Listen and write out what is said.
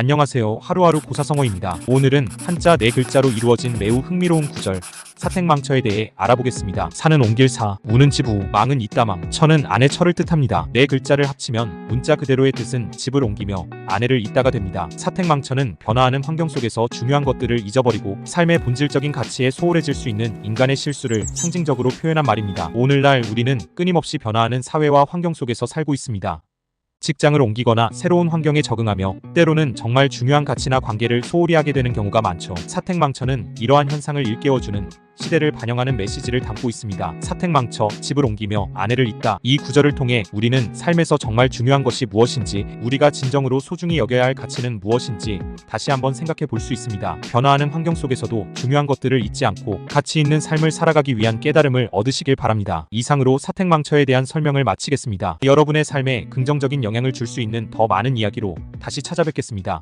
안녕하세요. 하루하루 고사성어입니다. 오늘은 한자 네 글자로 이루어진 매우 흥미로운 구절 사택망처에 대해 알아보겠습니다. 사는 옮길 사, 우는 지부, 망은 있다망, 처는 아내 처를 뜻합니다. 네 글자를 합치면 문자 그대로의 뜻은 집을 옮기며 아내를 잇다가 됩니다. 사택망처는 변화하는 환경 속에서 중요한 것들을 잊어버리고 삶의 본질적인 가치에 소홀해질 수 있는 인간의 실수를 상징적으로 표현한 말입니다. 오늘날 우리는 끊임없이 변화하는 사회와 환경 속에서 살고 있습니다. 직장을 옮기거나 새로운 환경에 적응하며 때로는 정말 중요한 가치나 관계를 소홀히 하게 되는 경우가 많죠. 사택망처는 이러한 현상을 일깨워주는 시대를 반영하는 메시지를 담고 있습니다. 사택망처, 집을 옮기며 아내를 잇다. 이 구절을 통해 우리는 삶에서 정말 중요한 것이 무엇인지, 우리가 진정으로 소중히 여겨야 할 가치는 무엇인지 다시 한번 생각해 볼 수 있습니다. 변화하는 환경 속에서도 중요한 것들을 잊지 않고 가치 있는 삶을 살아가기 위한 깨달음을 얻으시길 바랍니다. 이상으로 사택망처에 대한 설명을 마치겠습니다. 여러분의 삶에 긍정적인 영향을 줄 수 있는 더 많은 이야기로 다시 찾아뵙겠습니다.